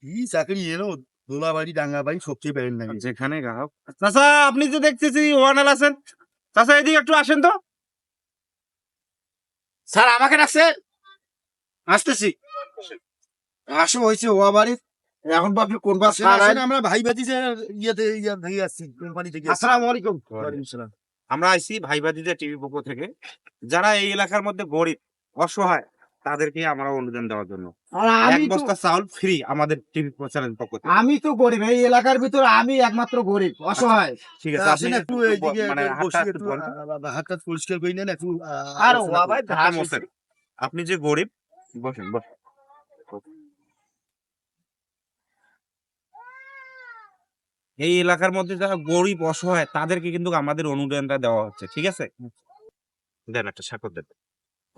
কি চাকরি এলো? দোলাবাড়ি ডাঙ্গাবাড়ি সবচেয়ে বেড়েন না যেখানে গ্রাহক চাচা আপনি যে দেখতেছি ওয়ানাল আছেন। চাচা এদিকে একটু আসেন তো। স্যার আমাকে ডাকছে? আসতেছি। আসো হয়েছে ও বাড়ি এখন কোন বাস আমরা ভাই ভাতি যে ইয়েতে ইয়ে থেকে আসছি কোম্পানি থেকে। আসসালামু আলাইকুম। আমরা আইছি ভাইবাদিদের টিভি পক্ষ থেকে। যারা এই এলাকার মধ্যে গরিব অসহায় তাদেরকে আমরা অনুদান দেওয়ার জন্য। এক আমি তো বস্তা চাউল ফ্রি আমাদের টিভি চ্যানেল পক্ষ থেকে। আমি তো গরিব এই এলাকার ভিতরে আমি একমাত্র গরিব অসহায়। ঠিক আছে আপনি একটু এইদিকে মানে হাতটা বসে একটু একটু ধরেন। আহ, হাতটা পরিষ্কার করে নেন একটু আর ভাই করি। হাতটা মোছেন। আপনি যে গরিব বসেন বসেন। এই এলাকার মধ্যে যারা গরিব অসহায় তাদেরকে কিন্তু আমাদের অনুদানটা দেওয়া হচ্ছে ঠিক আছে? দেন একটা স্বাক্ষর দেন।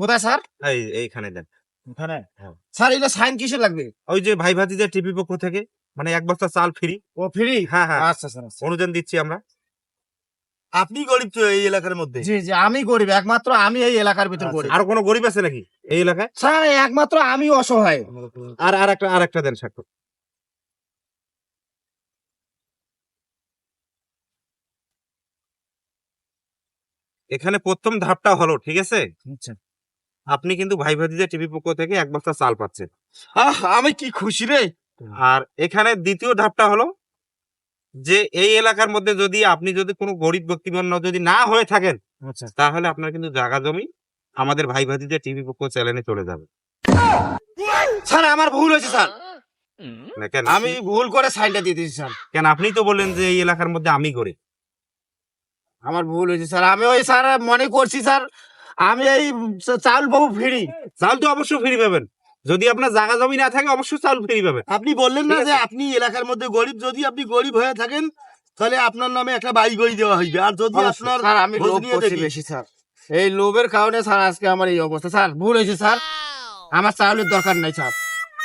কোথায় স্যার? এই এইখানে দেন। ওখানে? হ্যাঁ। স্যার এটা সাইন কিসে লাগবে? ওই যে ভাই ভাতিদের টিভি পক্ষ থেকে মানে এক বস্তা চাল ফ্রি। ও ফ্রি? হ্যাঁ হ্যাঁ। আচ্ছা স্যার আচ্ছা। অনুদান দিচ্ছি আমরা। আপনি গরিব তো এই এলাকার মধ্যে? জি জি আমি গরিব একমাত্র আমি এই এলাকার ভিতর আচ্ছা। গরিব। আর কোনো গরিব আছে নাকি এই এলাকায়? স্যার একমাত্র আমি অসহায়। আর আর একটা আর একটা দেন স্বাক্ষর এখানে প্রথম ধাপটা হলো ঠিক আছে? আচ্ছা। আপনি কিন্তু ভাই ভাতিদের টিভি পক্ষ থেকে এক বস্তা চাল পাচ্ছেন। আহ আমি কি খুশি রে? আর এখানে দ্বিতীয় ধাপটা হলো যে এই এলাকার মধ্যে যদি আপনি যদি কোনো গরিব ব্যক্তিবর্ণ যদি না হয়ে থাকেন আচ্ছা। তাহলে আপনার কিন্তু জায়গা জমি আমাদের ভাই ভাতিদের টিভি পক্ষ চ্যানেলে চলে যাবে। স্যার আমার ভুল হয়েছে স্যার। কেন? আমি ভুল করে সাইনটা দিয়ে দিয়েছি স্যার। কেন? আপনি তো বললেন যে এই এলাকার মধ্যে আমি গরিব। আমার ভুল হয়েছে স্যার। আমি ওই স্যার মনে করছি স্যার। আমি এই চাউল পাবো ফ্রি। চাল তো অবশ্যই ফ্রি পাবেন। যদি আপনার জায়গা জমি না থাকে অবশ্যই চাল ফ্রি পাবেন। আপনি বললেন না যে আপনি এলাকার মধ্যে গরিব যদি আপনি গরিব হয়ে থাকেন তাহলে আপনার নামে একটা বাড়ি গড়ি দেওয়া হইবে। আর যদি আপনার স্যার আমি লোভ করছি বেশি স্যার। এই লোভের কারণে স্যার আজকে আমার এই অবস্থা। স্যার ভুল হয়েছে স্যার। আমার চাউলের দরকার নাই স্যার।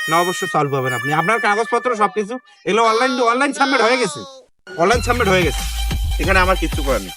না অবশ্যই চাল পাবেন আপনি। আপনার কাগজপত্র সবকিছু এগুলো অনলাইন অনলাইন সাবমিট হয়ে গেছে। অনলাইন সাবমিট হয়ে গেছে। এখানে আমার কিছু করার নেই।